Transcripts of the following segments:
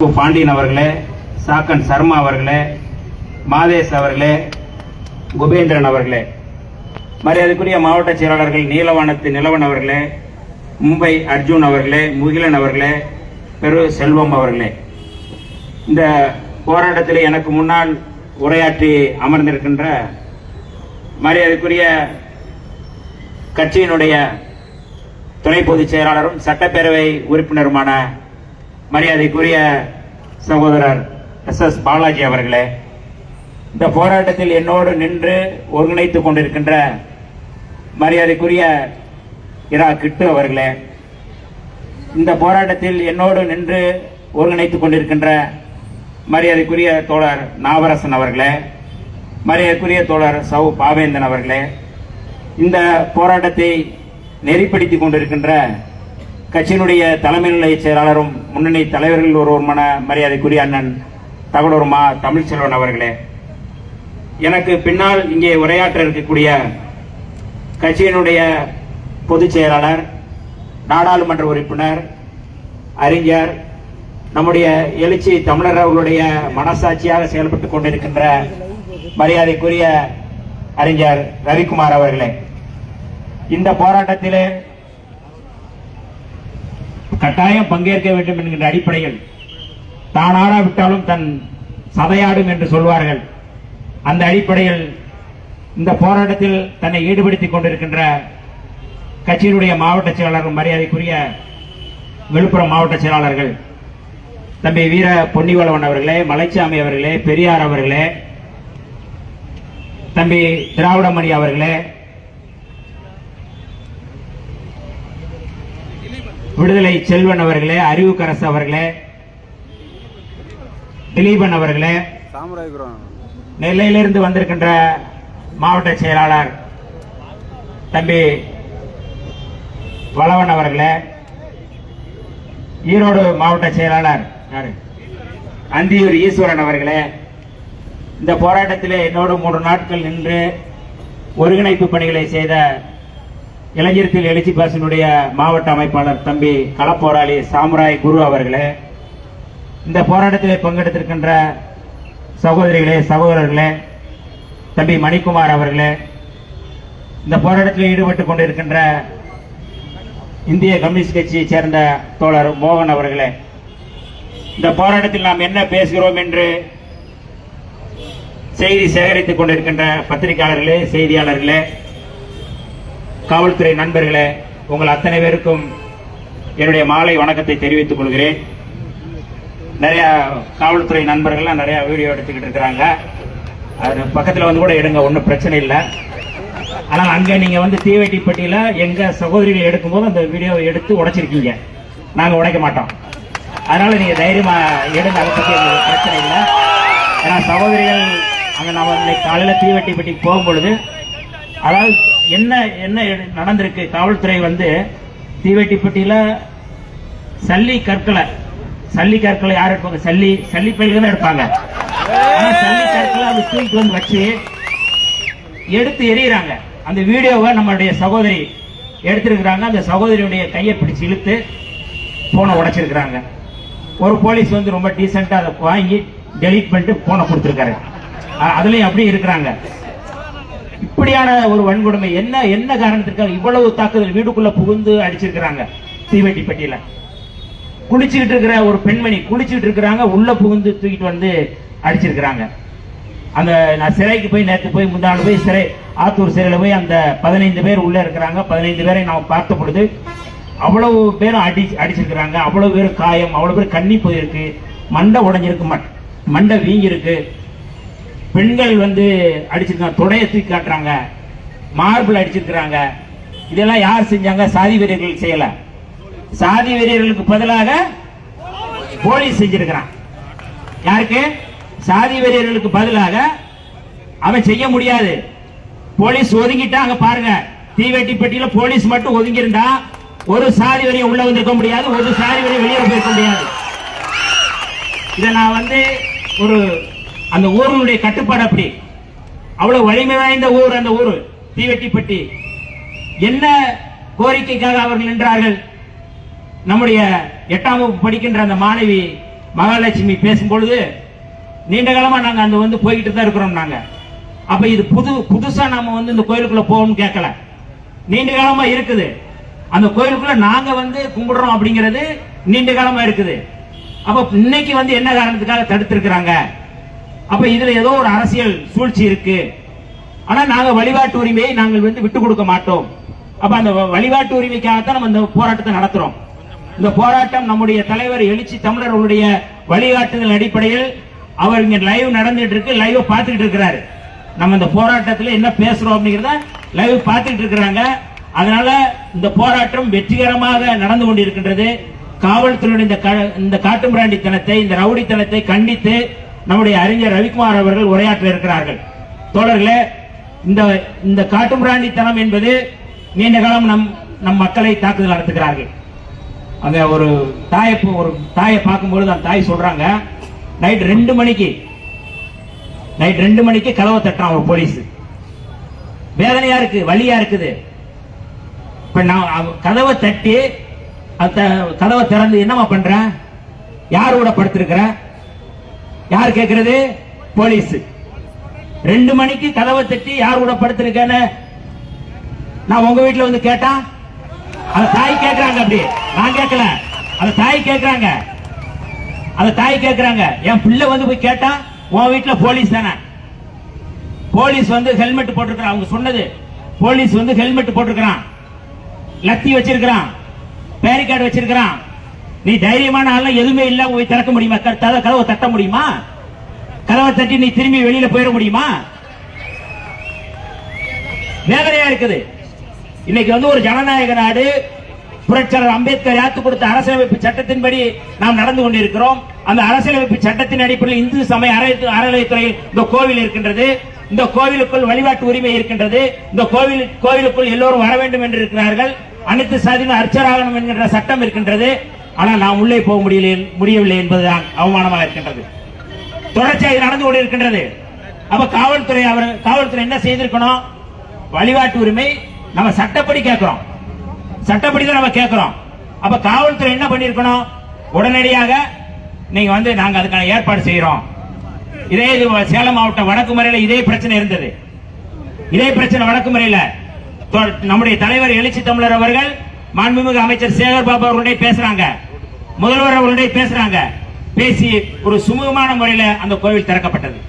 பாண்டியன் அவர்களே சாக்கன் சர்மா அவர்களே மாதேஷ் அவர்களே குபேந்திரன் அவர்களே மரியாதைக்குரிய மாவட்ட செயலாளர்கள் நீலவானத்து நிலவன் அவர்களே மும்பை அர்ஜுன் அவர்களே முகிலன் அவர்களே பெரு செல்வம் அவர்களே. இந்த போராட்டத்தில் எனக்கு முன்னால் உரையாற்றி அமர்ந்திருக்கின்ற மரியாதைக்குரிய கட்சியினுடைய துணை பொதுச் செயலாளரும் சட்டப்பேரவை உறுப்பினருமான மரியாதைக்குரிய சகோதரர் எஸ் எஸ் பாலாஜி அவர்களே இந்த போராட்டத்தில் என்னோடு நின்று ஒருங்கிணைத்துக் கொண்டிருக்கின்ற மரியாதைக்குரிய இரா கிட்டு அவர்களே இந்த போராட்டத்தில் என்னோடு நின்று ஒருங்கிணைத்துக் கொண்டிருக்கின்ற மரியாதைக்குரிய தோழர் நாவரசன் அவர்களே மரியாதைக்குரிய தோழர் சௌ பாவேந்தன் அவர்களே இந்த போராட்டத்தை நெறிப்படுத்திக் கொண்டிருக்கின்ற கட்சியினுடைய தலைமை நிலைய செயலாளரும் முன்னணி தலைவர்கள் ஒருவருமான மரியாதைக்குரிய அண்ணன் தகடூர் மா தமிழ்ச்செல்வன் அவர்களே. எனக்கு பின்னால் இங்கே உரையாற்ற இருக்கக்கூடிய கட்சியினுடைய பொதுச் செயலாளர் நாடாளுமன்ற உறுப்பினர் அறிஞர் நம்முடைய எழுச்சி தமிழர் அவர்களுடைய மனசாட்சியாக செயல்பட்டுக் கொண்டிருக்கின்ற மரியாதைக்குரிய அறிஞர் ரவிக்குமார் அவர்களே. இந்த போராட்டத்திலே கட்டாயம் பங்கேற்க வேண்டும் என்கின்ற அடிப்படையில் தானாடாவிட்டாலும் தன் சதையாடும் என்று சொல்வார்கள். அந்த அடிப்படையில் இந்த போராட்டத்தில் தன்னை ஈடுபடுத்திக் கொண்டிருக்கின்ற கட்சியினுடைய மாவட்ட செயலாளர் மரியாதைக்குரிய விழுப்புரம் மாவட்ட செயலாளர்கள் தம்பி வீர பொன்னிவளவன் அவர்களே மலைச்சாமி அவர்களே பெரியார் அவர்களே தம்பி திராவிடமணி அவர்களே விடுதலை செல்வன் அவர்களே அறிவுக்கரசு அவர்களே திலீபன் அவர்களே நெல்லையிலிருந்து வந்திருக்கின்ற மாவட்ட செயலாளர் தம்பி வளவன் அவர்களே ஈரோடு மாவட்ட செயலாளர் யாரு? அந்தியூர் ஈஸ்வரன் அவர்களே இந்த போராட்டத்திலே என்னோடு மூன்று நாட்கள் நின்று ஒருங்கிணைப்பு பணிகளை செய்த இளைஞர்கள் எழுச்சி பாசனுடைய மாவட்ட அமைப்பாளர் தம்பி களப்போராளி சாமுராய் குரு அவர்களே இந்த போராட்டத்தில் பங்கெடுத்திருக்கின்ற சகோதரிகளே சகோதரர்களே தம்பி மணிக்குமார் அவர்களே இந்த போராட்டத்தில் ஈடுபட்டுக் கொண்டிருக்கின்ற இந்திய கம்யூனிஸ்ட் கட்சியைச் சேர்ந்த தோழர் மோகன் அவர்களே இந்த போராட்டத்தில் நாம் என்ன பேசுகிறோம் என்று செய்தி சேகரித்துக் கொண்டிருக்கின்ற பத்திரிகையாளர்களே செய்தியாளர்களே காவல்துறை நண்பர்களே உங்கள் அத்தனை பேருக்கும் என்னுடைய மாலை வணக்கத்தை தெரிவித்துக் கொள்கிறேன். நிறைய காவல்துறை நண்பர்கள்லாம் நிறைய வீடியோ எடுத்துக்கிட்டு இருக்கிறாங்க. அது பக்கத்தில் வந்து கூட எடுங்க ஒன்றும் பிரச்சனை இல்லை. ஆனால் அங்கே நீங்கள் வந்து தீவெட்டிப்பட்டியில் எங்கள் சகோதரிகள் எடுக்கும்போது அந்த வீடியோவை எடுத்து உடைச்சிருக்கீங்க. நாங்கள் உடைக்க மாட்டோம். அதனால நீங்கள் தைரியமாக எடுங்க அதை பற்றி எங்களுக்கு பிரச்சனை இல்லை. ஏன்னா சகோதரிகள் அங்கே நம்ம இன்னைக்கு காலையில் தீவெட்டிப்பட்டிக்கு போகும்பொழுது அதாவது என்ன என்ன நடந்திருக்கு? காவல்துறை வந்து தீவெட்டிப்பட்டியில் சல்லி கற்களை சல்லி கற்களை யார் எடுப்பாங்க? சல்லி சல்லி பயில்கள் தான் எடுப்பாங்க சல்லி கற்களை அது தூக்கிட்டு வந்து வச்சு எடுத்து எறிகிறாங்க அந்த வீடியோவை நம்மளுடைய சகோதரி எடுத்திருக்கிறாங்க. அந்த சகோதரியுடைய கையை பிடிச்சு இழுத்து போனை உடைச்சிருக்கிறாங்க. ஒரு போலீஸ் வந்து ரொம்ப டீசெண்டாக அதை வாங்கி டெலீட் பண்ணிட்டு போனை கொடுத்துருக்காரு. அதுலேயும் அப்படியே இருக்கிறாங்க. இப்படியான ஒரு வன்கொடுமை என்ன என்ன காரணத்திற்காக இவ்வளவு தாக்குதல் வீடுக்குள்ள புகுந்து அடிச்சிருக்கிறாங்க? தீவெட்டிப்பட்டியில குளிச்சுக்கிட்டு இருக்கிற ஒரு பெண்மணி குளிச்சுக்கிட்டு இருக்கிறாங்க உள்ள புகுந்து தூக்கிட்டு வந்து அடிச்சிருக்கிறாங்க. அந்த நான் சிறைக்கு போய் நேற்று போய் முந்தாண்டு போய் சிறை ஆத்தூர் சிறையில போய் அந்த பதினைந்து பேர் உள்ள இருக்கிறாங்க. பதினைந்து பேரை நாம் பார்த்த பொழுது அவ்வளவு பேரும் அடி அடிச்சிருக்கிறாங்க. அவ்வளவு பேர் காயம் அவ்வளவு பேர் கண்ணி போயிருக்கு. மண்டை உடஞ்சிருக்கு மண்டை வீங்கிருக்கு பெண்கள் வந்து அடிச்சிருக்காங்க. தொடைய தூக்கி காட்டுறாங்க. மார்பிள் அடிச்சிருக்கிறாங்க. இதெல்லாம் யார் செஞ்சாங்க? சாதி வீரர்கள் செய்யல. சாதி வீரர்களுக்கு பதிலாக போலீஸ் செஞ்சிருக்கிறான். யாருக்கு? சாதி வீரர்களுக்கு பதிலாக அவன் செய்ய முடியாது. போலீஸ் ஒதுங்கிட்டாங்க பாருங்க. தீவெட்டிப்பட்டியில போலீஸ் மட்டும் ஒதுங்கி இருந்தா ஒரு சாதி வரையும் உள்ள வந்திருக்க முடியாது. ஒரு சாதி வரையும் வெளியே போயிருக்க முடியாது. இதை நான் வந்து ஒரு அந்த ஊருடைய கட்டுப்பாடு அப்படி. அவ்வளவு வலிமை வாய்ந்த ஊர் அந்த ஊர் தீவெட்டிப்பட்டி. என்ன கோரிக்கைக்காக அவர்கள் நின்றார்கள்? நம்முடைய எட்டாம் வகுப்பு படிக்கின்ற அந்த மாணவி மகாலட்சுமி பேசும்பொழுது நீண்ட காலமா நாங்க அந்த வந்து போய்கிட்டு தான் இருக்கிறோம் நாங்க. அப்ப இது புது புதுசா நாம வந்து இந்த கோயிலுக்குள்ள போகணும்னு கேட்கல. நீண்ட காலமா இருக்குது. அந்த கோயிலுக்குள்ள நாங்க வந்து கும்பிடுறோம் அப்படிங்கிறது நீண்ட காலமா இருக்குது. அப்ப இன்னைக்கு வந்து என்ன காரணத்துக்காக தடுத்திருக்கிறாங்க? அப்ப இதுல ஏதோ ஒரு அரசியல் சூழ்ச்சி இருக்கு. ஆனா நாங்க வழிபாட்டு உரிமையை நாங்கள் வந்து விட்டு கொடுக்க மாட்டோம். அப்ப அந்த வழிபாட்டு உரிமைக்காகத்தான் நம்ம இந்த போராட்டத்தை நடத்துறோம். இந்த போராட்டம் நம்முடைய தலைவர் எழுச்சி தமிழர்களுடைய வழிகாட்டுதல் அடிப்படையில் அவர் இங்க லைவ் நடந்துட்டு இருக்கு லைவ் பார்த்துக்கிட்டு இருக்கிறாரு. நம்ம இந்த போராட்டத்தில் என்ன பேசுறோம் அப்படிங்கிறத லைவ் பார்த்துக்கிட்டு இருக்கிறாங்க. அதனால இந்த போராட்டம் வெற்றிகரமாக நடந்து கொண்டிருக்கின்றது. காவல்துறையுடைய இந்த க- இந்த காட்டுமிராண்டித்தனத்தை இந்த ரவுடித்தனத்தை கண்டித்து நம்முடைய அறிஞர் ரவிக்குமார் அவர்கள் உரையாற்ற இருக்கிறார்கள். தோழர்களே இந்த இந்த காட்டுமிராண்டித்தனம் என்பது நீண்ட காலம் நம் நம் மக்களை தாக்குதல் நடத்துகிறார்கள். அங்க ஒரு தாயை ஒரு தாயை பார்க்கும்பொழுது அந்த தாய் சொல்றாங்க நைட் ரெண்டு மணிக்கு நைட் ரெண்டு மணிக்கு கதவை தட்டுறான் ஒரு போலீஸ். வேதனையா இருக்கு வழியா இருக்குது. இப்ப நான் அவ- கதவை தட்டி அந்த கதவை திறந்து என்னமா பண்ற? யார் கூட யார் கேட்கறது போலீஸ். ரெண்டு மணிக்கு கதவை தட்டி யார் கூட படுத்திருக்கேன்னு நான் உங்க வீட்டுல வந்து கேட்டா? அந்த தாய் கேட்கறாங்க அப்படி நான் கேட்கல அந்த தாய் கேட்கறாங்க அந்த தாய் கேட்கறாங்க என் பிள்ளை வந்து போய் கேட்டா உன் வீட்டுல போலீஸ் தானே? போலீஸ் வந்து ஹெல்மெட் போட்டிருக்கிறான். அவங்க சொன்னது போலீஸ் வந்து ஹெல்மெட் போட்டிருக்கிறான். லத்தி வச்சிருக்கிறான். பேரிகார்டு வச்சிருக்கிறான். நீ தைரியமான ஆள் எதுவுமே இல்ல போய் திறக்க முடியுமா? கதவை தட்ட முடியுமா? கதவை தட்டி நீ திரும்பி வெளியில போயிட முடியுமா? வேதனையா இருக்குது. இன்னைக்கு வந்து ஒரு ஜனநாயக நாடு. புரட்சியாளர் அம்பேத்கர் யாத்து கொடுத்த அரசியலமைப்பு சட்டத்தின்படி நாம் நடந்து கொண்டிருக்கிறோம். அந்த அரசியலமைப்பு சட்டத்தின் அடிப்படையில் இந்து சமய அறநிலையத்துறையில் இந்த கோவில் இருக்கின்றது. இந்த கோவிலுக்குள் வழிபாட்டு உரிமை இருக்கின்றது. இந்த கோவில் கோவிலுக்குள் எல்லோரும் வர வேண்டும் என்று இருக்கிறார்கள். அனைத்து சாதியினர் அர்ச்சராகணும் என்கின்ற சட்டம் இருக்கின்றது. ஆனால் நாம் உள்ளே போக முடியல முடியவில்லை என்பதுதான் அவமானமாக இருக்கின்றது. தொடர்ச்சியாக இது நடந்து கொண்டிருக்கின்றது. அப்ப காவல்துறை அவர் காவல்துறை என்ன செய்திருக்கணும்? வழிபாட்டு உரிமை நம்ம சட்டப்படி கேட்கிறோம். சட்டப்படி தான் நம்ம கேட்கிறோம். அப்ப காவல்துறை என்ன பண்ணிருக்கணும்? உடனடியாக நீங்க வந்து நாங்க அதுக்கான ஏற்பாடு செய்யறோம் இதே இது சேலம் மாவட்டம் வடக்கு முறையில இதே பிரச்சனை இருந்தது. இதே பிரச்சனை வடக்கு முறையில தொ- நம்முடைய தலைவர் எழுச்சி தமிழர் அவர்கள் மாண்புமிகு அமைச்சர் சேகர் பாபு அவர்களுடைய பேசுறாங்க. முதல்வர் அவர்களுடைய பேசுறாங்க. பேசி ஒரு சுமூகமான முறையில அந்த கோவில் திறக்கப்பட்டது.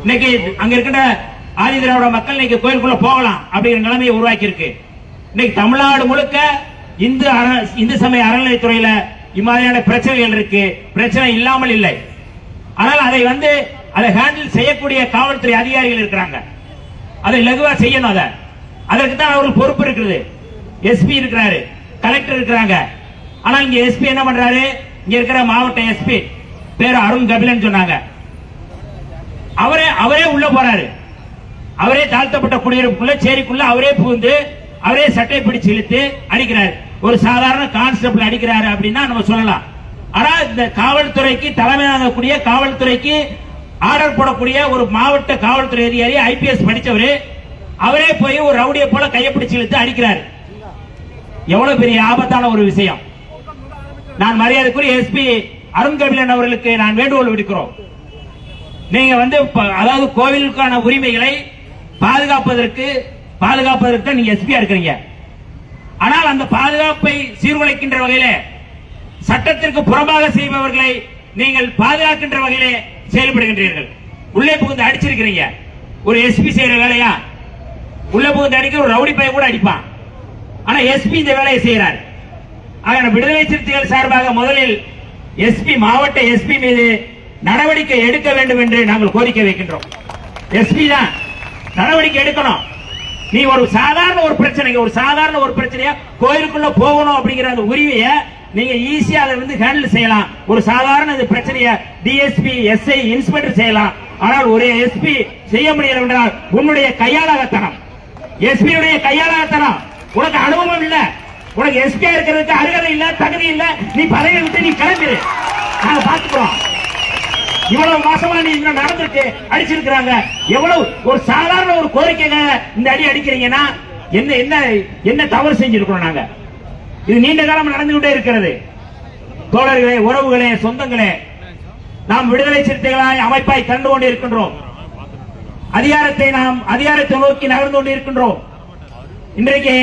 இன்னைக்கு அங்க இருக்கின்ற ஆதி திராவிட மக்கள் இன்னைக்கு கோயிலுக்குள்ள போகலாம் அப்படிங்கிற நிலைமையை உருவாக்கி இருக்கு இன்னைக்கு தமிழ்நாடு முழுக்க இந்து அற- இந்து சமய அறநிலையத்துறையில இம்மாதிரியான பிரச்சனைகள் இருக்கு. பிரச்சனை இல்லாமல் இல்லை. ஆனால் அதை வந்து அதை ஹேண்டில் செய்யக்கூடிய காவல்துறை அதிகாரிகள் இருக்கிறாங்க. அதை லகுவா செய்யணும் அதை. அதற்கு தான் அவருக்கு பொறுப்பு இருக்குது. எஸ்பி இருக்கிறாரு கலெக்டர் இருக்கிறாங்க. ஆனால் இங்க எஸ்பி என்ன பண்றாரு? இங்க இருக்கிற மாவட்ட எஸ்பி பேர் அருண் கபிலன் சொன்னாங்க. அவரே அவரே உள்ள போறாரு. அவரே தாழ்த்தப்பட்ட குடியிருப்புக்குள்ள சேரிக்குள்ள அவரே புகுந்து அவரே சட்டை பிடிச்சு இழுத்து அடிக்கிறாரு. ஒரு சாதாரண கான்ஸ்டபிள் அடிக்கிறாரு அப்படின்னா நம்ம சொல்லலாம். ஆனா இந்த காவல்துறைக்கு தலைமை தாங்கக்கூடிய காவல்துறைக்கு ஆர்டர் போடக்கூடிய ஒரு மாவட்ட காவல்துறை அதிகாரி ஐபிஎஸ் படித்தவர் அவரே போய் ஒரு ரவுடியை போல கையை பிடிச்சு இழுத்து அடிக்கிறாரு. எவ்வளவு பெரிய ஆபத்தான ஒரு விஷயம். நான் மரியாதைக்குரிய எஸ்பி அருண்கபிலன் அவர்களுக்கு நான் வேண்டுகோள் விடுக்கிறோம். நீங்க வந்து அதாவது கோவிலுக்கான உரிமைகளை பாதுகாப்பதற்கு பாதுகாப்பதற்கு தான் நீங்க எஸ்பியா இருக்கிறீங்க. ஆனால் அந்த பாதுகாப்பை சீர்குலைக்கின்ற வகையில சட்டத்திற்கு புறம்பாக செய்பவர்களை நீங்கள் பாதுகாக்கின்ற வகையிலே செயல்படுகின்றீர்கள். உள்ளே புகுந்து அடிச்சிருக்கிறீங்க. ஒரு எஸ்பி செய்யற வேலையா? உள்ள புகுந்து அடிக்க ஒரு ரவுடி பையன் கூட அடிப்பான். ஆனா எஸ்பி இந்த வேலையை செய்யறாரு ஆக விடுதலை சிறுத்தைகள் சார்பாக முதலில் எஸ்பி மாவட்ட எஸ்பி மீது நடவடிக்கை எடுக்க வேண்டும் என்று நாங்கள் கோரிக்கை வைக்கின்றோம். எஸ்பி தான் நடவடிக்கை எடுக்கணும். நீ ஒரு சாதாரண ஒரு பிரச்சனைக்கு ஒரு சாதாரண ஒரு பிரச்சனையா கோயிலுக்குள்ள போகணும் அப்படிங்கிற அந்த உரிமையை நீங்க ஈஸியா அதை வந்து ஹேண்டில் செய்யலாம். ஒரு சாதாரண இந்த பிரச்சனையை டிஎஸ்பி எஸ்ஐ இன்ஸ்பெக்டர் செய்யலாம். ஆனால் ஒரு எஸ்பி செய்ய முடியல என்றால் உன்னுடைய கையாளகத்தனம். எஸ்பியுடைய கையாளகத்தனம். உனக்கு அனுபவம் இல்லை. உனக்கு எஸ்பியா இருக்கிறதுக்கு அருகதை இல்ல தகுதி இல்ல நீ பதவியை விட்டு நீ கிளம்பிடு நாங்க பாத்துக்கிறோம் இவ்வளவு மாசமா நீ இங்க நடந்துட்டு அடிச்சிருக்கிறாங்க. எவ்வளவு ஒரு சாதாரண ஒரு கோரிக்கைங்க இந்த அடி அடிக்கிறீங்கன்னா என்ன என்ன என்ன தவறு செஞ்சிருக்கிறோம் நாங்க? இது நீண்ட காலம் நடந்துகிட்டே இருக்கிறது. தோழர்களே உறவுகளே சொந்தங்களே நாம் விடுதலை சிறுத்தைகளாய் அமைப்பாய் கண்டு கொண்டு இருக்கின்றோம் அதிகாரத்தை நாம் அதிகாரத்தை நோக்கி நகர்ந்து கொண்டு இருக்கின்றோம் இன்றைக்கு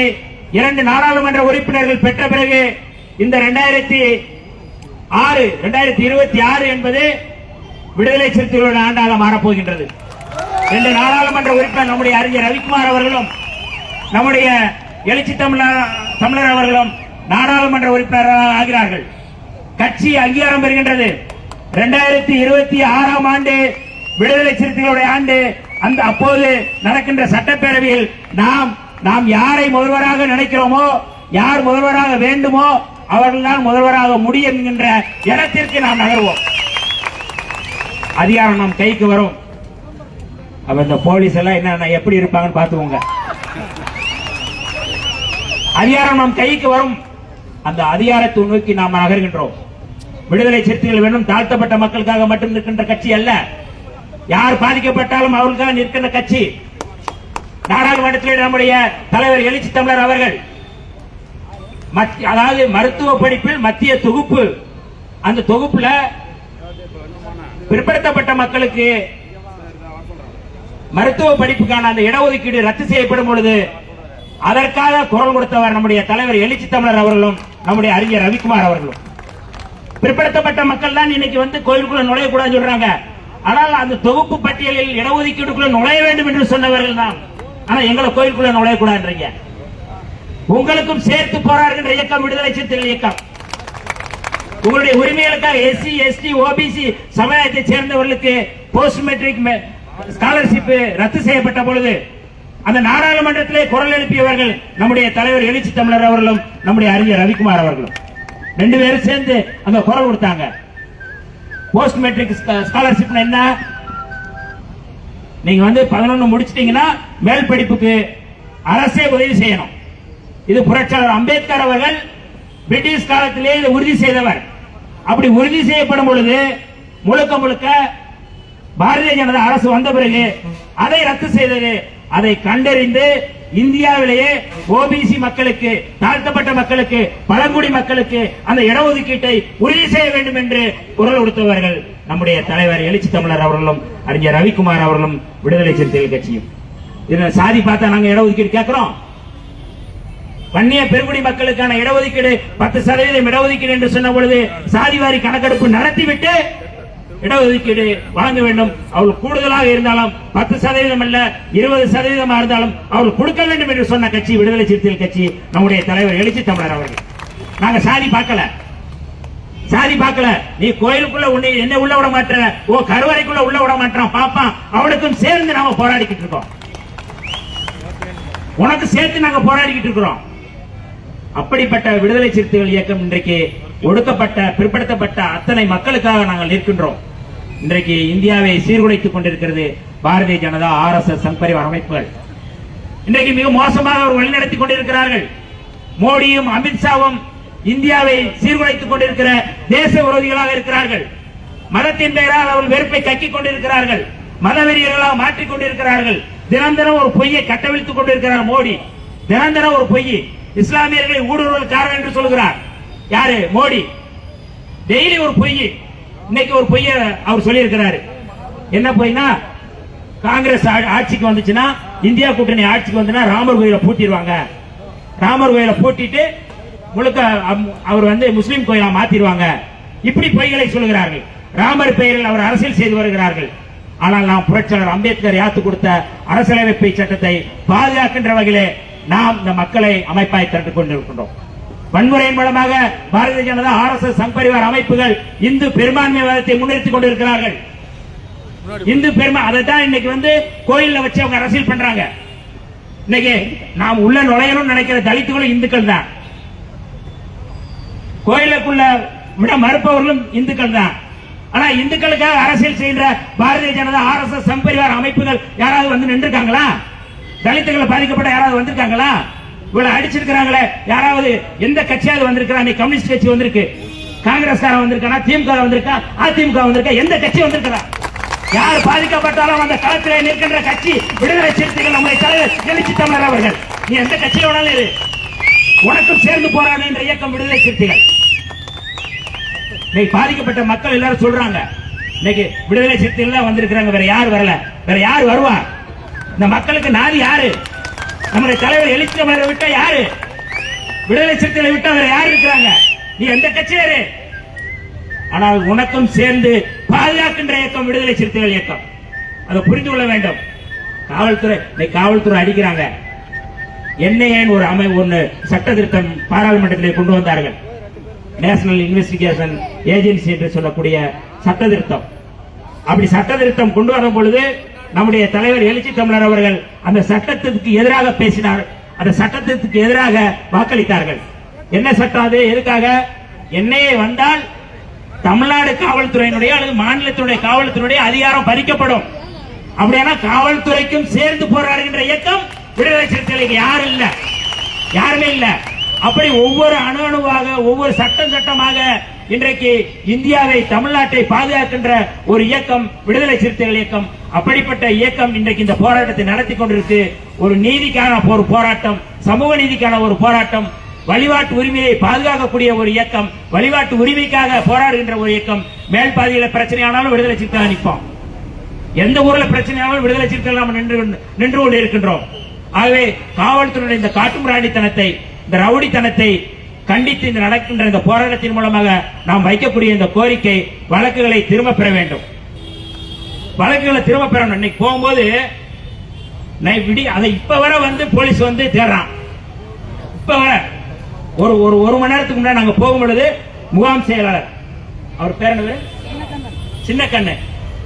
இரண்டு நாடாளுமன்ற உறுப்பினர்கள் பெற்ற பிறகு இந்த இரண்டாயிரத்தி ஆறு இரண்டாயிரத்தி இருபத்தி ஆறு என்பது விடுதலை சிறுத்தைகளோட ஆண்டாக மாறப்போகின்றது. இரண்டு நாடாளுமன்ற உறுப்பினர் நம்முடைய அறிஞர் ரவிக்குமார் அவர்களும் நம்முடைய எழுச்சி தமிழர் தமிழர் அவர்களும் நாடாளுமன்ற உறுப்பினராக ஆகிறார்கள். கட்சி அங்கீகாரம் பெறுகின்றது. இரண்டாயிரத்தி இருபத்தி ஆறாம் ஆண்டு விடுதலை சிறுத்தைகளுடைய ஆண்டு அந்த அப்போது நடக்கின்ற சட்டப்பேரவையில் நாம் நாம் யாரை முதல்வராக நினைக்கிறோமோ யார் முதல்வராக வேண்டுமோ அவர்கள்தான் முதல்வராக முடியும் என்கின்ற இடத்திற்கு நாம் நகர்வோம். அதிகாரம் நம் கைக்கு வரும். அப்ப இந்த போலீஸ் எல்லாம் என்ன எப்படி இருப்பாங்கன்னு பாத்துக்கோங்க அதிகாரம் நம் கைக்கு வரும். அந்த அதிகாரத்தை நோக்கி நாம் நகர்கின்றோம். விடுதலை சிறுத்தைகள் வேணும் தாழ்த்தப்பட்ட மக்களுக்காக மட்டும் நிற்கின்ற கட்சி அல்ல. யார் பாதிக்கப்பட்டாலும் அவர்களுக்காக நிற்கின்ற கட்சி. நாடாளுமன்றத்தில் நம்முடைய தலைவர் எழுச்சி தமிழர் அவர்கள் அதாவது மருத்துவ படிப்பில் மத்திய தொகுப்பு அந்த தொகுப்புல பிற்படுத்தப்பட்ட மக்களுக்கு மருத்துவ படிப்புக்கான அந்த இடஒதுக்கீடு ரத்து செய்யப்படும் பொழுது அதற்காக குரல் கொடுத்தவர் நம்முடைய தலைவர் எழுச்சி தமிழர் அவர்களும் நம்முடைய அறிஞர் ரவிக்குமார் அவர்களும். பிற்படுத்தப்பட்ட மக்கள் தான் இன்னைக்கு வந்து கோயிலுக்குள்ள நுழையக்கூடாதுன்னு சொல்றாங்க. ஆனால் அந்த தொகுப்பு பட்டியலில் இடஒதுக்கீடுக்குள்ள நுழைய வேண்டும் என்று சொன்னவர்கள் தான். ஆனா எங்களை கோயிலுக்குள்ள நுழையக்கூடாதுன்றீங்க உங்களுக்கும் சேர்த்து போராடுகின்ற இயக்கம் விடுதலை சிறுத்தைகள் இயக்கம். உங்களுடைய உரிமைகளுக்காக எஸ்சி எஸ்டி ஓபிசி சமுதாயத்தை சேர்ந்தவர்களுக்கு போஸ்ட் மெட்ரிக் ஸ்காலர்ஷிப் ரத்து செய்யப்பட்ட பொழுது அந்த நாடாளுமன்றத்திலே குரல் எழுப்பியவர்கள் நம்முடைய தலைவர் எழுச்சி தமிழர் அவர்களும் நம்முடைய அறிஞர் ரவிக்குமார் அவர்களும். ரெண்டு பேரும் சேர்ந்து அங்க குரல் கொடுத்தாங்க. போஸ்ட் மெட்ரிக் ஸ்காலர்ஷிப் என்ன? நீங்க வந்து பதினொன்னு முடிச்சிட்டீங்கன்னா மேல் படிப்புக்கு அரசே உதவி செய்யணும். இது புரட்சியாளர் அம்பேத்கர் அவர்கள் பிரிட்டிஷ் காலத்திலே இதை உறுதி செய்தவர். அப்படி உறுதி செய்யப்படும் பொழுது முழுக்க முழுக்க பாரதிய ஜனதா அரசு வந்த பிறகு அதை ரத்து செய்தது. அதை கண்டறிந்து இந்தியாவிலேயே ஓபிசி மக்களுக்கு தாழ்த்தப்பட்ட மக்களுக்கு பழங்குடி மக்களுக்கு அந்த இடஒதுக்கீட்டை உறுதி செய்ய வேண்டும் என்று குரல் கொடுத்தவர்கள் நம்முடைய தலைவர் எழுச்சி தமிழர் அவர்களும் அறிஞர் ரவிக்குமார் அவர்களும் விடுதலை சிறுத்தைகள் கட்சியும். இதுல சாதி பார்த்தா நாங்க இடஒதுக்கீடு கேட்கிறோம் வன்னிய பெருங்குடி மக்களுக்கான இடஒதுக்கீடு பத்து சதவீதம் இடஒதுக்கீடு என்று சொன்ன பொழுது சாதிவாரி கணக்கெடுப்பு நடத்திவிட்டு இடஒதுக்கீடு வழங்க வேண்டும். அவள் கூடுதலாக இருந்தாலும் பத்து சதவீதம் அல்ல இருபது சதவீதமா இருந்தாலும் அவள் கொடுக்க வேண்டும் என்று சொன்ன கட்சி விடுதலை சிறுத்தைகள் கட்சி நம்முடைய தலைவர் எழுச்சி தமிழர் அவர்கள். நாங்க சாதி பார்க்கல. சாதி பார்க்கல. நீ கோயிலுக்குள்ள உன்னை என்ன உள்ள விட மாட்டேன் ஓ கருவறைக்குள்ள உள்ள விட மாட்டான் பாப்பான் அவனுக்கும் சேர்ந்து நாம போராடிக்கிட்டு இருக்கோம். உனக்கு சேர்த்து நாங்க போராடிக்கிட்டு இருக்கிறோம். அப்படிப்பட்ட விடுதலை சிறுத்தைகள் இயக்கம் இன்றைக்கு ஒடுக்கப்பட்ட பிற்படுத்தப்பட்ட அத்தனை மக்களுக்காக நாங்கள் நிற்கின்றோம். இன்றைக்கு இந்தியாவை சீர்குலைத்துக் கொண்டிருக்கிறது Bharatiya Janata R S S Sangh Parivar அமைப்புகள். இன்றைக்கு மிக மோசமாக அவர் வழிநடத்திக் கொண்டிருக்கிறார்கள். மோடியும் அமித்ஷாவும் இந்தியாவை சீர்குலைத்துக் கொண்டிருக்கிற தேச விரோதிகளாக இருக்கிறார்கள். மதத்தின் பெயரால் அவர்கள் வெறுப்பை கக்கிக் கொண்டிருக்கிறார்கள். மதவெறியர்களாக மாற்றிக் கொண்டிருக்கிறார்கள். தினந்தரம் ஒரு பொய்யை கட்டவிழ்த்துக் கொண்டிருக்கிறார் மோடி. தினந்தரம் ஒரு பொய். இஸ்லாமியர்களை ஊடுருவல்காரர் என்று சொல்கிறார். யாரு? மோடி. டெய்லி ஒரு பொய். இன்னைக்கு ஒரு பொய்ய அவர் சொல்லியிருக்கிறாரு. என்ன பொய்னா? காங்கிரஸ் ஆட்சிக்கு வந்துச்சுன்னா இந்தியா கூட்டணி ஆட்சிக்கு வந்துன்னா ராமர் கோயிலை பூட்டிடுவாங்க. ராமர் கோயிலை பூட்டிட்டு முழுக்க அம்- அவர் வந்து முஸ்லீம் கோயிலா மாத்திடுவாங்க. இப்படி பொய்களை சொல்கிறார்கள் ராமர் பெயரில் அவர் அரசியல் செய்து வருகிறார்கள். ஆனால் நாம் புரட்சியாளர் அம்பேத்கர் யாத்து கொடுத்த அரசியலமைப்பு சட்டத்தை பாதுகாக்கின்ற வகையிலே நாம் இந்த மக்களை அமைப்பாய் திரட்டுக் கொண்டிருக்கின்றோம். வன்முறையின் மூலமாக Bharatiya Janata R S S Sangh Parivar அமைப்புகள் இந்து பெரும்பான்மைவாதத்தை முன்னிறுத்திக் கொண்டிருக்கிறார்கள். இந்து பெருமை அதை தான் இன்னைக்கு வந்து கோயில்ல வச்சு அவங்க அரசியல் பண்றாங்க. இன்னைக்கு நாம் உள்ள நுழையணும்னு நினைக்கிற தலித்துகளும் இந்துக்கள் தான். கோயிலுக்குள்ள விட மறுப்பவர்களும் இந்துக்கள் தான். ஆனா இந்துக்களுக்காக அரசியல் செய்கிற Bharatiya Janata R S S Sangh Parivar அமைப்புகள் யாராவது வந்து நின்றுருக்காங்களா? தலித்துகளை பாதிக்கப்பட்ட யாராவது வந்திருக்காங்களா? இவ்வளவு அடிச்சிருக்கிறாங்களே. யாராவது எந்த கட்சியாவது வந்திருக்கிறா? நீ கம்யூனிஸ்ட் கட்சி வந்திருக்கு. காங்கிரஸ் காரன் வந்திருக்கானா? திமுக வந்திருக்கா? அதிமுக வந்திருக்கா? எந்த கட்சி வந்திருக்கிறா யார் பாதிக்கப்பட்டாலும் அந்த களத்திலே நிற்கின்ற கட்சி விடுதலை சிறுத்தைகள் நம்முடைய தலைவர் எழுச்சி தமிழர் அவர்கள். நீ எந்த கட்சியில வேணாலும் உனக்கும் சேர்ந்து போராடு என்ற இயக்கம் விடுதலை சிறுத்தைகள். இன்னைக்கு பாதிக்கப்பட்ட மக்கள் எல்லாரும் சொல்றாங்க. இன்னைக்கு விடுதலை சிறுத்தைகள் தான் வந்திருக்கிறாங்க. வேற யார் வரல. வேற யார் வருவா? இந்த மக்களுக்கு நாதி யாரு? நம்முடைய தலைவர் எழுச்சி மலரை விட்டா யாரு? விடுதலை சிறுத்தைகளை விட்டா வேற யாரு இருக்கிறாங்க? நீ எந்த கட்சியாரு ஆனால் உனக்கும் சேர்ந்து பாதுகாக்கின்ற இயக்கம் விடுதலை சிறுத்தைகள் இயக்கம். அதை புரிந்து கொள்ள வேண்டும். காவல்துறை இன்னைக்கு காவல்துறை அடிக்கிறாங்க. என்ன ஏன் ஒரு அமை ஒன்று சட்ட திருத்தம் பாராளுமன்றத்திலே கொண்டு வந்தார்கள்? நேஷனல் இன்வெஸ்டிகேஷன் ஏஜென்சி என்று சொல்லக்கூடிய சட்ட திருத்தம் அப்படி சட்ட திருத்தம் கொண்டு வரும் பொழுது நம்முடைய தலைவர் எழுச்சி தமிழர் அவர்கள் அந்த சட்டத்திற்கு எதிராக பேசினார். அந்த சட்டத்திற்கு எதிராக வாக்களித்தார்கள். என்ன சட்டம் அது? எதுக்காக? என்னையே வந்தால் தமிழ்நாடு காவல்துறையினுடைய அல்லது மாநிலத்தினுடைய காவல்துறையுடைய அதிகாரம் பறிக்கப்படும். அப்படியானா காவல்துறைக்கும் சேர்ந்து போராடுகின்ற இயக்கம் விடுதலை சிறுத்தைகளுக்கு யாரும் இல்ல. யாருமே இல்லை. அப்படி ஒவ்வொரு அணு அணுவாக ஒவ்வொரு சட்டம் சட்டமாக இன்றைக்கு இந்தியாவை தமிழ்நாட்டை பாதுகாக்கின்ற ஒரு இயக்கம் விடுதலை சிறுத்தைகள் இயக்கம். அப்படிப்பட்ட இயக்கம் இன்றைக்கு இந்த போராட்டத்தை நடத்தி கொண்டிருக்கு. ஒரு நீதிக்கான ஒரு போராட்டம் சமூக நீதிக்கான ஒரு போராட்டம் வழிபாட்டு உரிமையை பாதுகாக்கக்கூடிய ஒரு இயக்கம் வழிபாட்டு உரிமைக்காக போராடுகின்ற ஒரு இயக்கம். மேல் பாதியில பிரச்சனையானாலும் விடுதலை சிறுத்தை நிற்போம் எந்த ஊர்ல பிரச்சனையானாலும் விடுதலை சிறுத்தைகள் நாம் நின்று நின்று கொண்டு இருக்கின்றோம் ஆகவே காவல்துறையினுடைய இந்த காட்டுமிராண்டித்தனத்தை இந்த ரவுடித்தனத்தை கண்டித்து இந்த நடக்கின்ற இந்த போராட்டத்தின் மூலமாக நாம் வைக்கக்கூடிய இந்த கோரிக்கை வழக்குகளை திரும்ப பெற வேண்டும். வழக்குகளை திரும்ப பெறணும். இன்னைக்கு போகும்போது விடி அதை இப்ப வர வந்து போலீஸ் வந்து தேடுறான். இப்ப வர ஒரு ஒரு ஒரு மணி நேரத்துக்கு முன்னாடி நாங்க போகும் பொழுது முகாம் செயலாளர் அவர் பேர் என்ன சின்ன கண்ணு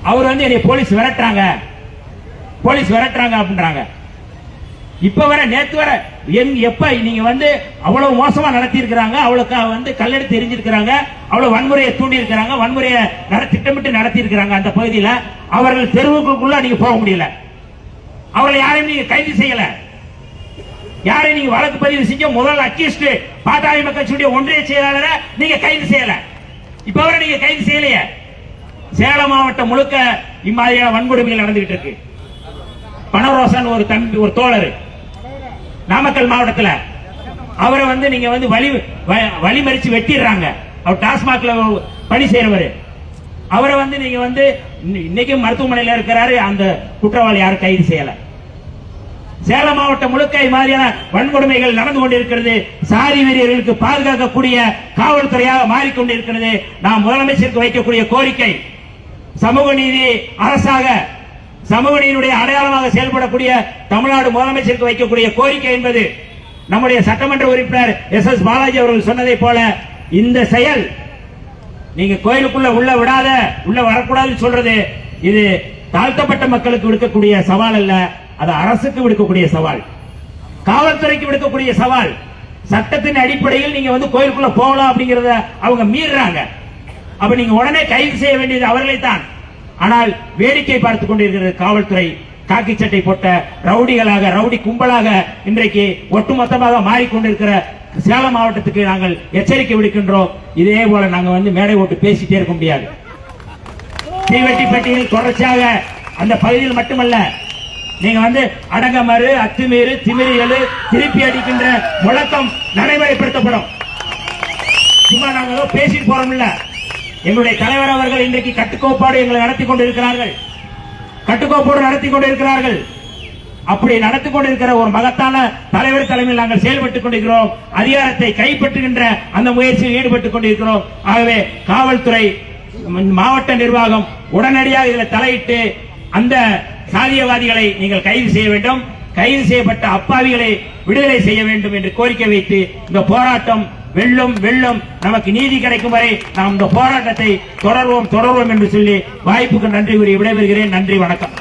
அவர் வந்து என்னை போலீஸ் விரட்டுறாங்க. போலீஸ் விரட்டுறாங்க அப்படின்றாங்க. இப்ப வர நேத்து வர என் எப்ப நீங்க வந்து அவ்வளவு மோசமா நடத்தி இருக்கிறாங்க அவளுக்கு வந்து கல்லெடுத்து எரிஞ்சிருக்கிறாங்க அவ்வளவு வன்முறையை தூண்டி இருக்கிறாங்க வன்முறையை திட்டமிட்டு நடத்தி இருக்கிறாங்க அந்த பகுதியில அவர்கள் தெருவுக்குள்ள நீங்க போக முடியல. அவர்களை யாரையும் நீங்க கைது செய்யல. யாரையும் நீங்க வழக்கு பதிவு செஞ்ச முதல் அக்யூஸ்ட் பாட்டாளி மக்கள் கட்சியுடைய ஒன்றிய செயலாளரை நீங்க கைது செய்யல. இப்ப வரை நீங்க கைது செய்யலையே. சேலம் மாவட்டம் முழுக்க இம்மாதிரியான வன்கொடுமைகள் நடந்துகிட்டு இருக்கு. பனரோசன் ஒரு தம்பி ஒரு தோழர். நாமக்கல் மாவட்டத்தில். அவரை வந்து நீங்க வந்து வழி வ- வழிமறிச்சு வெட்டிடுறாங்க. அவர் டாஸ்மாக்ல பணி செய்யறவர் அவரை வந்து நீங்க வந்து இன்னைக்கு இன்னைக்கும் இருக்கிறாரு. அந்த குற்றவாளி யாரும் கைது செய்யல. சேலம் மாவட்டம் முழுக்க இது மாதிரியான வன்கொடுமைகள் நடந்து கொண்டிருக்கிறது. சாதி வெறியர்களுக்கு பாதுகாக்கக்கூடிய காவல்துறையாக மாறிக்கொண்டிருக்கிறது நாம் முதலமைச்சருக்கு வைக்கக்கூடிய கோரிக்கை சமூக நீதி அரசாக சமூக அடையாளமாக செயல்படக்கூடிய தமிழ்நாடு முதலமைச்சருக்கு வைக்கக்கூடிய கோரிக்கை என்பது நம்முடைய சட்டமன்ற உறுப்பினர் எஸ் எஸ் பாலாஜி அவர்கள் சொன்னதை போல இந்த செயல் நீங்க கோயிலுக்குள்ள உள்ள விடாத உள்ள வரக்கூடாதுன்னு சொல்றது இது தாழ்த்தப்பட்ட மக்களுக்கு விடுக்கக்கூடிய சவால் அல்ல அது அரசுக்கு விடுக்கக்கூடிய சவால். காவல்துறைக்கு விடுக்கக்கூடிய சவால். சட்டத்தின் அடிப்படையில் நீங்க வந்து கோயிலுக்குள்ள போகலாம் அப்படிங்கறத அவங்க மீறாங்க அப்ப நீங்க உடனே கைது செய்ய வேண்டியது அவர்களை தான் ஆனால் வேடிக்கை பார்த்துக் கொண்டிருக்கிறது காவல்துறை. காக்கி சட்டை போட்ட ரவுடிகளாக ரவுடி கும்பலாக இன்றைக்கு ஒட்டுமொத்தமாக மாறிக்கொண்டிருக்கிற சேலம் மாவட்டத்துக்கு நாங்கள் எச்சரிக்கை விடுக்கின்றோம். இதே போல நாங்கள் வந்து மேடை ஓட்டு பேசிட்டே இருக்க முடியாது. தீவெட்டிப்பட்டியில் தொடர்ச்சியாக அந்த பகுதியில் மட்டுமல்ல நீங்க வந்து அடங்கமறு அத்துமீறு திமிரியலு திருப்பி அடிக்கின்ற முழக்கம் நடைமுறைப்படுத்தப்படும். சும்மா நாங்க பேசிட்டு போறோம் எங்களுடைய தலைவர் அவர்கள் இன்றைக்கு கட்டுக்கோப்பாடு எங்களை நடத்தி கொண்டிருக்கிறார்கள். கட்டுக்கோப்போடு நடத்தி கொண்டிருக்கிறார்கள். அப்படி நடத்தி கொண்டிருக்கிற ஒரு மகத்தான தலைவர் தலைமையில் நாங்கள் செயல்பட்டுக் கொண்டிருக்கிறோம். அதிகாரத்தை கைப்பற்றுகின்ற அந்த முயற்சியில் ஈடுபட்டுக் கொண்டிருக்கிறோம். ஆகவே காவல்துறை மாவட்ட நிர்வாகம் உடனடியாக இதில் தலையிட்டு அந்த சாதியவாதிகளை நீங்கள் கைது செய்ய வேண்டும். கைது செய்யப்பட்ட அப்பாவிகளை விடுதலை செய்ய வேண்டும் என்று கோரிக்கை வைத்து இந்த போராட்டம் வெல்லும் வெள்ளம் நமக்கு நீதி கிடைக்கும் வரை நாம் இந்த போராட்டத்தை தொடர்வோம் தொடர்வோம் என்று சொல்லி வாய்ப்புக்கு நன்றி கூறி விடைபெறுகிறேன். நன்றி வணக்கம்.